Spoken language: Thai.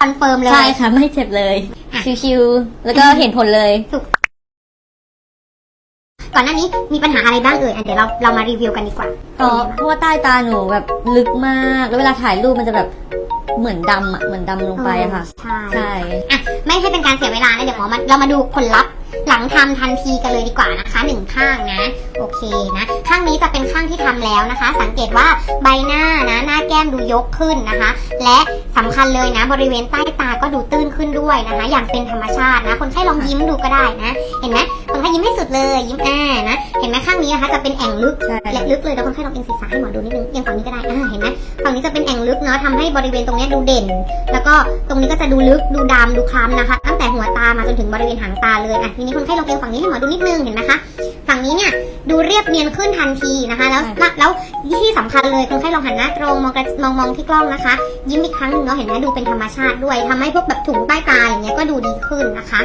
คอนเฟิร์มเลย ใช่ค่ะ ไม่เจ็บเลยอะชิวๆ แล้วก็เห็นผลเลย ก่อนหน้านี้มีปัญหาอะไรบ้างเอ่ยอะเดี๋ยวเราเรามารีวิวกันดีกว่าเพราะเพราะว่าใต้ตาหนูแบบลึกมาก แล้วเวลาถ่ายรูปมันจะแบบเหมือนดำอะ เหมือนดำลงไปอะค่ะ ใช่ใช่อะไม่ให้เป็นการเสียเวลานะเดี๋ยวหมอมาเรามาดูผลลัพธ์หลังทำทันทีกันเลยดีกว่านะคะหนึ่งข้างนะโอ เคนะข้างนี้จะเป็นข้างที่ทำแล้วนะคะ สังเกตว่าใบหน้านะหน้าแก้มดูยกขึ้นนะคะ และสำคัญเลยนะ บริเวณใต้ตาก็ดูตื้นขึ้นด้วยนะคะ อย่างเป็นธรรมชาตินะ คนไข้ลองยิ้มดูก็ได้นะ เห็นไหมคนไข้ยิ้มให้สุดเลยยิ้มอ่านะเห็นไหมข้างนี้นะคะจะเป็นแอ่งลึกและลึกเลยแล้วคนไข้ลองเอียงศีรษะให้หมอดูนิดนึงเอียงฝั่งนี้ก็ได้อ่าเห็นไหมฝั่งนี้จะเป็นแอ่งลึกเนาะทำให้บริเวณตรงนี้ดูเด่น แล้วก็ตรงนี้ก็จะดูลึกดูดำดูคล้ำนะคะ ตั้งแต่หัวตามาจนถึงบริเวณหางตาเลยอะทีนี้คนไข้ลองเอียงฝั่งนี้ให้หมอดูนิดนึงเห็นไหมคะฝั่ง ยดูเรียบเนียนขึ้นทันทีนะคะ แล้วใช่แล้วที่สำคัญเลยคนไข้ลองหันหน้าตรงมองกระมองมองที่กล้องนะคะ ยิ้มอีกครั้งหนึงเนาะเห็นไหมดูเป็นธรรมชาติด้วยทำให้พวกแบบถุงใต้ตาอย่างเงี้ยก็ดูดีขึ้นนะคะ